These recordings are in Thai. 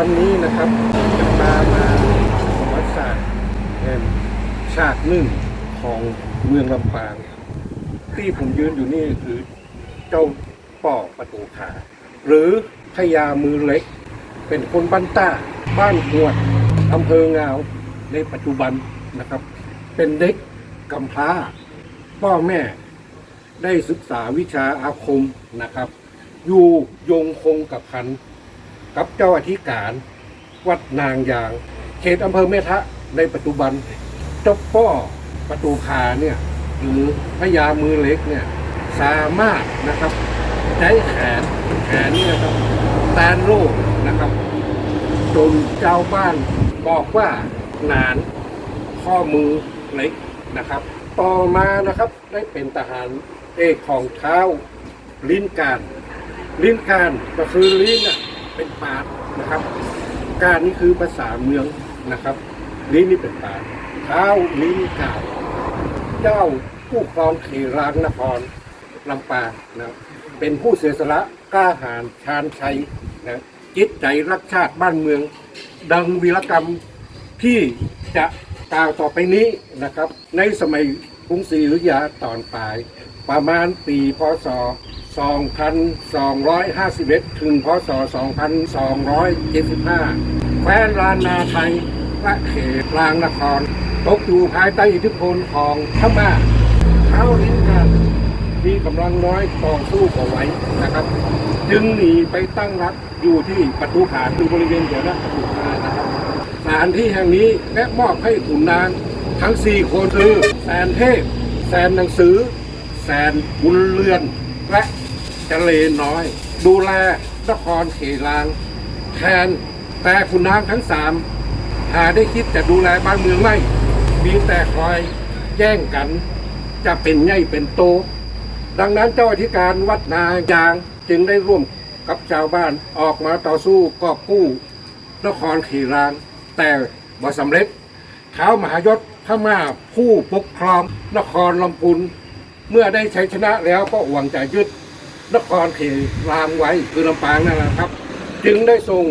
วันนี้นะครับจะพามาประวัติศาสตร์แห่งชาติหนึ่งของเมืองลำปาง ที่ผมยืนอยู่นี่คือเจ้าป่อประตูขา หรือพญามือเล็ก เป็นคนบ้านต้า บ้านหวดอำเภองาวในปัจจุบันนะครับ เป็นเด็กกำพร้า พ่อแม่ได้ศึกษาวิชาอาคมนะครับ อยู่ยงคงกับพัน กับเจ้าอธิการ วัดนางยาง เขตอำเภอแม่ทะในปัจจุบันเจ้าป้อประตูพาเนี่ยหรือพญามือเล็กเนี่ยสามารถนะครับใช้แขนแขนเนี่ยครับแตนโลกนะครับ จนเจ้าบ้านบอกว่าหนานข้อมือเล็กนะครับ ต่อมานะครับได้เป็นทหารเอกของเท้าลิ้นการ ลิ้นการก็คือลิ้นอะ เป็นปากนะครับ การนี่คือภาษาเมืองนะครับลิ้นนี่เป็นปาเท้าลิ้นกาเจ้าผู้ครองเขรางนครลำปางนะเป็นผู้เสียสละกล้าหาญชาญชัยนะจิตใจรักชาติบ้านเมือง ดังวีรกรรมที่จะกล่าวต่อไปนี้นะครับ ในสมัย กรุงศรีอยุธยาตอนปลาย ประมาณปีพศ 2251 ถึงพศ 2275 แคว้นลานนาไทยและเขตรางนคร ตกอยู่ภายใต้อิทธิพลของพม่าเท้าลิ้นกันมีกำลังน้อยต่อสู้กับไว้นะครับ จึงหนีไปตั้งรับอยู่ที่ประตูขาคือบริเวณเดียวนะประตูขานะครับสถานที่แห่งนี้และมอบให้ขุนนาง ทั้งสี่คนคือแสนเทพแสนหนังสือแสนบุญเรือน และเจเลน้อย ดูแลนครเขลางแทนแต่ขุนนางทั้งสามหาได้คิดจะดูแลบ้านเมืองไม่มีแต่คอยแย่งกันจะเป็นใหญ่เป็นโต ดังนั้นเจ้าอธิการวัดนายางจึงได้ร่วมกับชาวบ้านออกมาต่อสู้กอบกู้นครขีราง แต่บ่สำเร็จเท้ามหายศ พม่าผู้ปกครองนครลำพูนเมื่อได้ชัยชนะแล้วก็หวังจะยึดนครขีรางไว้คือลำปางนั่นแหละครับ จึงได้ทรง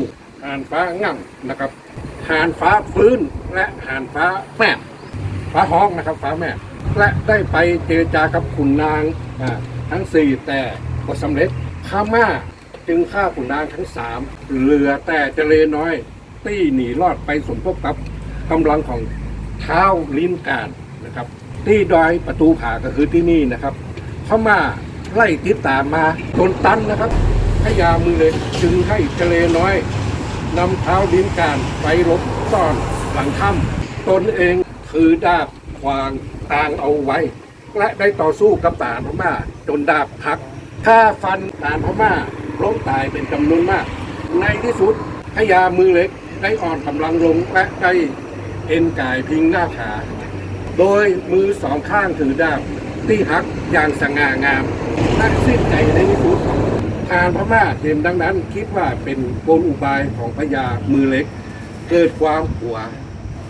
หานฟ้างั่งนะครับหานฟ้าฟื้นและหานฟ้าแมบฟ้าห้องนะครับฟ้าแม่และได้ไปเจรจากับขุนนางทั้งสี่แต่ก็สำเร็จพม่าจึงฆ่าขุนนางทั้งสามเหลือแต่เจเลน้อย ตี้หนีรอดไปสมทบกับกำลังของ เท้าลิ้นการนะครับ ที่ดอยประตูผาก็คือที่นี่นะครับพม่าไล่ติดตามมาจนตันนะครับพญามือเลยจึงให้เจเลน้อยนำเท้าลิ้นการไปลบซ่อนหลังถ้ำตนเองถือดาบควางตางเอาไว้ และได้ต่อสู้กับทหารพม่าจนดาบหักฆ่าฟันทหารพม่าล้มตายเป็นจำนวนมาก ในที่สุดพญามือเล็กได้อ่อนกำลังลงและได้ เอ็นกายพิงหน้าขาโดยมือสองข้างถือดาบที่หักอย่างสง่างามและสิ้นใจในที่สุดทางพม่าเห็นดังนั้น คิดว่าเป็นกลอุบายของพญามือเล็ก เกิดความกลัว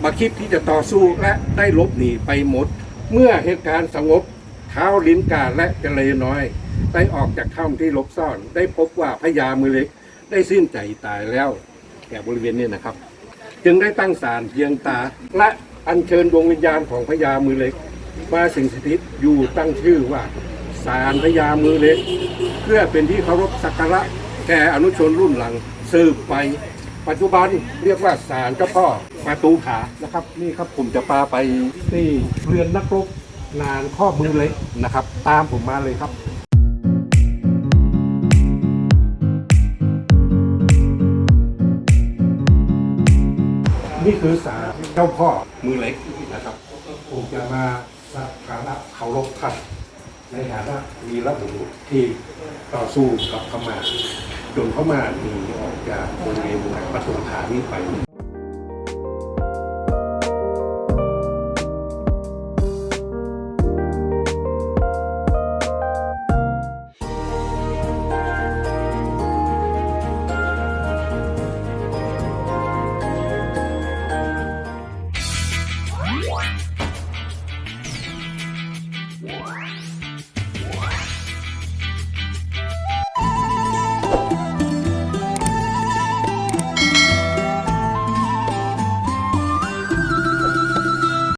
มาคิดที่จะต่อสู้และได้ลบหนีไปหมด เมื่อเหตุการณ์สงบเท้าลิ้นกาและเจเลน้อย ได้ออกจากถ้ำที่ลบซ่อน ได้พบว่าพญามือเล็ก ได้สิ้นใจตายแล้วแก่บริเวณนี้นะครับ จึงได้ตั้งศาลเพียงตา และอัญเชิญดวงวิญญาณของพญามือเล็ก มาสิงสถิตอยู่ตั้งชื่อว่าศาลพญามือเล็ก เพื่อเป็นที่เคารพสักการะแก่อนุชนรุ่นหลังสืบไป ปัจจุบันเรียกว่าศาลเจ้าพ่อประตูผานะครับ นี่ครับผมจะพาไปที่เรือนนักรบงานข้อมือเล็กนะครับ ตามผมมาเลยครับ นี่คือศาลเจ้าพ่อมือเล็กนะครับผมจะมาสักการะเคารพท่านในฐานะวีรบุรุษที่ต่อสู้กับพม่าจนพม่าหนีออกจากบริเวณประตูผานี้ไป